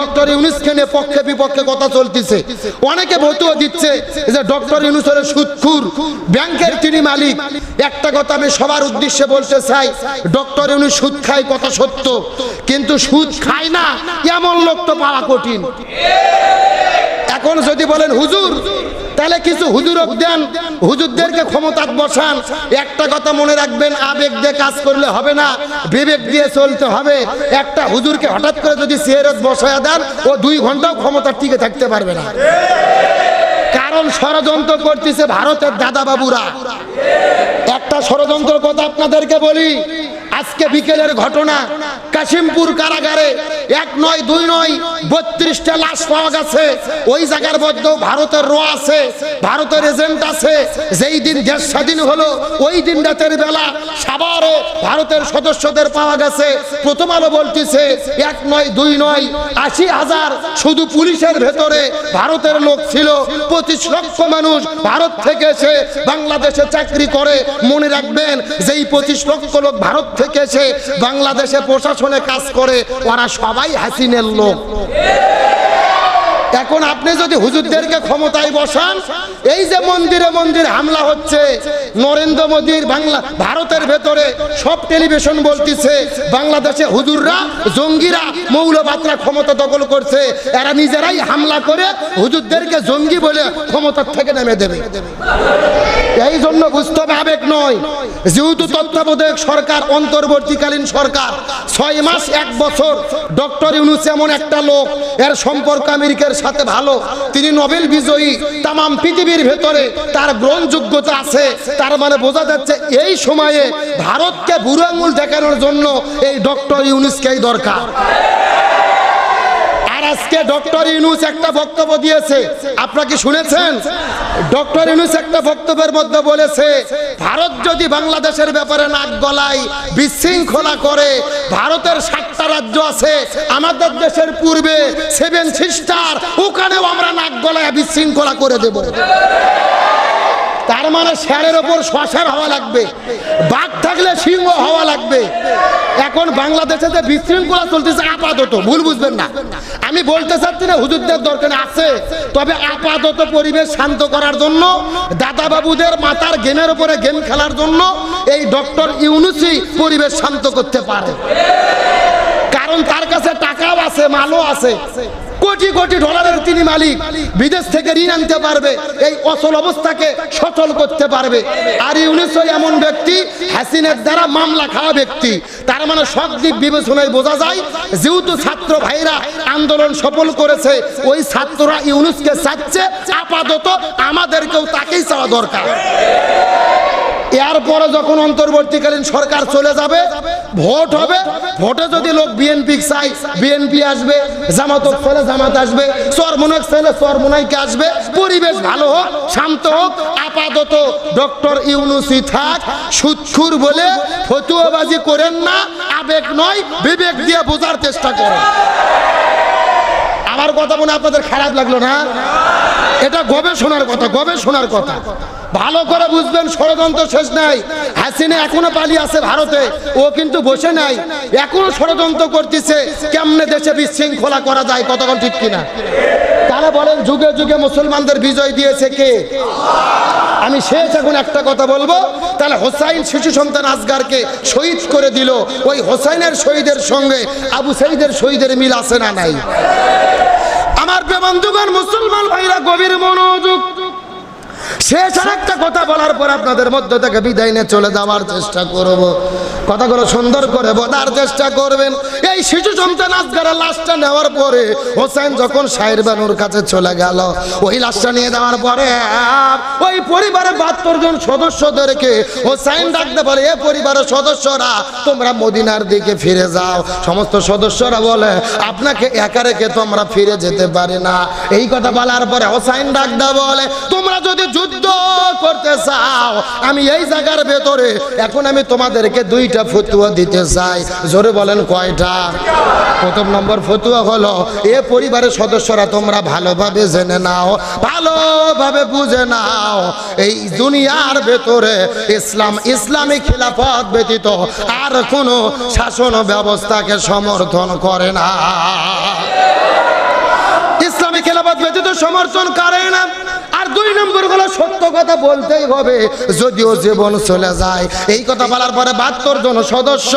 Doctor ইউনুসকে নিয়ে পক্ষে বিপক্ষে কথা চলতেছে। অনেকে ভতুয়া দিচ্ছে যে ডক্টর ইউনুস হলো সুদখুর ব্যাংকের তিনি মালিক। একটা কথা আমি সবার উদ্দেশ্যে বলতে চাই, ডক্টর ইউনুস সুদ খায় কথা সত্য, কিন্তু সুদ খায় না, এমন লোক তো পাওয়া কঠিন। এখন যদি বলেন, হুজুর তাহলে কিছু হুজুরক দেন, হুজুরদেরকে ক্ষমতাত বসান। একটা কথা মনে রাখবেন, আবেগ দিয়ে কাজ করলে হবে না, বিবেক দিয়ে চলতে হবে। একটা হুজুরকে হঠাৎ করে যদি চেয়ারত বসায়া দেন, ও দুই ঘন্টাও ক্ষমতার টিকে থাকতে পারবে না। কারণ ষড়যন্ত্র করতেছে ভারতের দাদা বাবুরা একটা ষড়যন্ত্র কথা আপনাদেরকে বলি, আজকে বিকেলের ঘটনা, কাশিমপুর কারাগারে এক নয়, দুই নয়, বত্রিশটা লাশ পাওয়া গেছে। ওই জায়গার মধ্যেও ভারতের র আছে, ভারতের এজেন্ট আছে। যেই দিন দেশ স্বাধীন হলো, ওই দিন রাতের বেলা সাভারে ভারতের সদস্যদের পাওয়া গেছে। প্রথম আলো বলতেছে, এক নয়, দুই নয়, আশি হাজার শুধু পুলিশের ভেতরে ভারতের লোক ছিল। পঁচিশ লক্ষ মানুষ ভারত থেকে এসে বাংলাদেশে চাকরি করে। মনে রাখবেন, যেই পঁচিশ লক্ষ লোক ভারত থেকে এসে বাংলাদেশে প্রশাসনে কাজ করে, ওরা সবাই হাসিনের লোক। এখন আপনি যদি হুজুরদেরকে ক্ষমতায় বসান, এই যে মন্দিরে মন্দির হামলা হচ্ছে, নরেন্দ্র মোদীর বাংলা, ভারতের ভেতরে সব টেলিভিশন বলতেছে, বাংলাদেশে হুজুররা, জঙ্গিরা মৌলবাদরা ক্ষমতা দখল করছে, এরা নিজেরাই হামলা করে হুজুরদেরকে জঙ্গি বলে ক্ষমতার থেকে নেমে দেবে। এই জন্য বুঝতে হবে আবেগ নয়, যেহেতু তত্ত্বাবধায়ক সরকার, অন্তর্বর্তীকালীন সরকার, ছয় মাস, এক বছর, ডক্টর ইউনুস এমন একটা লোক, এর সম্পর্ক আমেরিকার সাথে ভালো। তিনি নোবেল বিজয়ী। তাম পৃথিবীর ভেতরে তার গ্রহণযোগ্যতা আছে। তার মানে বোঝা যাচ্ছে এই সময়ে ভারতকে বুড়ো আঙুল দেখানোর জন্য এই ডক্টর ইউনিসকেই দরকার। আজকে ডক্টর ইউনুস একটা বক্তব্য দিয়েছে। আপনারা কি শুনেছেন? ডক্টর ইউনুস একটা বক্তব্যের মধ্যে বলেছে, ভারত যদি বাংলাদেশের ব্যাপারে নাক গলায় বিশৃঙ্খলা করে, ভারতের সাতটা রাজ্য আছে, আমাদের দেশের পূর্বে সেভেন সিস্টার, ওখানেও আমরা নাক গলায় বিশৃঙ্খলা করে দেব। তার মানে শেয়ারের ওপর শ্বাসের হওয়া লাগবে, বাঘ থাকলে সিংহ হওয়া লাগবে। এখন বাংলাদেশে যে বিশৃঙ্খলা চলতেছে, আপাতত। ভুল বুঝবেন না। আমি বলতে চাচ্ছি না, হুজুরদের দরকার আছে। তবে আপাতত পরিবেশ শান্ত করার জন্য দাদা বাবুদের মাথার গেমের উপরে গেম খেলার জন্য এই ডক্টর ইউনুসি পরিবেশ শান্ত করতে পারে। কারণ তার কাছে আছে, মালও আছে। কোটি কোটি ডলারের তিনি মালিক। বিদেশ থেকে ঋণ আনতে পারবে। এই অচল অবস্থাকে সচল করতে পারবে। আর ইউনিস এমন ব্যক্তি, হাসিনের দ্বারা মামলা খাওয়া ব্যক্তি। তার মানে সব দিক বিবেচনায় বোঝা যায়, যেহেতু ছাত্র ভাইরা আন্দোলন সফল করেছে, ওই ছাত্ররা ইউনুসকে চাচ্ছে, আপাতত আমাদেরকেও তাকেই চাওয়া দরকার। এরপরে যখন অন্তর্বর্তীকালীন সরকার চলে যাবে, ভোট হবে। ভোটে যদি লোক বিএনপি চাই বিএনপি আসবে, জামাত ছেলে জামাত আসবে চরমনাক ছেলে চরমনাইকে আসবে, পরিবেশ ভালো হোক, শান্ত হোক, আপাতত ডক্টর ইউনুসি থাক, সুৎখুর বলে ফতুয়াবাজি করেন না, আবেগ নয়, বিবেক দিয়ে বোঝার চেষ্টা করেন। আমার কথা মনে আপনাদের খারাপ লাগল না? এটা গবেষণার কথা গবেষণার কথা। ভালো করে বুঝবেন, ষড়যন্ত্র শেষ নাই। হাসিনা এখনও পালিয়ে আছে ভারতে। ও কিন্তু বসে নাই। এখনও ষড়যন্ত্র করতেছে। কেমনে দেশে বিশৃঙ্খলা করা যায় কতক্ষণ ঠিক কিনা? তাহলে বলেন, যুগে যুগে মুসলমানদের বিজয় দিয়েছে কে? আমি শেষ এখন একটা কথা বলব। তাহলে হোসাইন শিশু সন্তান আজগারকে শহীদ করে দিল। ওই হোসাইনের শহীদের সঙ্গে আবু সাইদের শহীদের মিল আছে না নাই? আমার বন্ধুগণ মুসলমান ভাইরা গভীর মনোযোগ শেষ আর একটা কথা বলার পর আপনাদের মধ্য থেকে বিদায় নিয়ে চলে যাওয়ার চেষ্টা করব। কথাগুলো সুন্দর করে বোঝার চেষ্টা করবেন। এই শিশু সন্তান আজগারের লাশটা নেওয়ার পরে হোসেন যখন সাহের বানুর কাছে চলে গেল, ওই লাশটা নিয়ে যাওয়ার পরে ওই পরিবারের বাহাত্তর জন সদস্যদেরকে হোসাইন ডাকতে বলে, এ পরিবারের সদস্যরা, তোমরা মদিনার দিকে ফিরে যাও। সমস্ত সদস্যরা বলে, আপনাকে একা রেখে তোমরা ফিরে যেতে পারি না। এই কথা বলার পরে হোসাইন ডাকদা বলে, তোমরা যদি যুদ্ধ করতে চাও, আমি এই জায়গার ভেতরে, এখন আমি তোমাদেরকে দুইটা ফতুয়া দিতে চাই। জোরে বলেন কয়টা? প্রথম নম্বর ফতুয়া হলো, এ পরিবারের সদস্যরা তোমরা ভালোভাবে জেনে নাও, ভালোভাবে বুঝে নাও, এই দুনিয়ার ভেতরে ইসলাম, ইসলামী খিলাফত ব্যতীত আর কোনো শাসন ব্যবস্থাকে সমর্থন করে না। কথা বলতেই হবে যদিও জীবন চলে যায়। এই কথা বলার পরে বাহাত্তর জন সদস্য